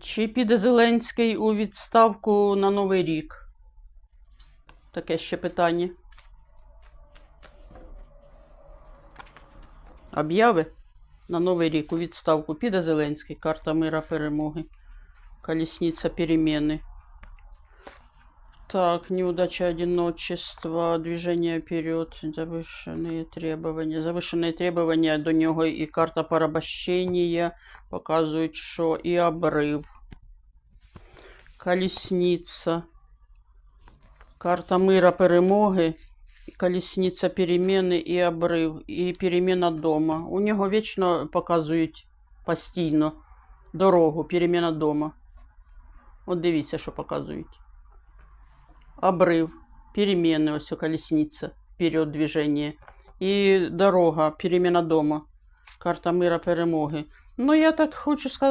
Чи піде Зеленський у відставку на Новий рік? Таке ще питання. Об'яви на Новий рік у відставку піде Зеленський. Карта мира перемоги. Колісниця перемены. Так, неудача одиночества, движение вперед, завышенные требования. Завышенные требования до нього і карта порабощення показують, що і обрив. Колесниця. Карта мира перемоги. і Колесниця переміни і обрив. І переміна дома. У нього вічно показують постійно дорогу, переміна дома. От дивіться, що показують. Обрив, перемены, ось колесниця, вперед движение. І дорога, переміна дома. Карта мира перемоги. Ну, я так хочу сказати.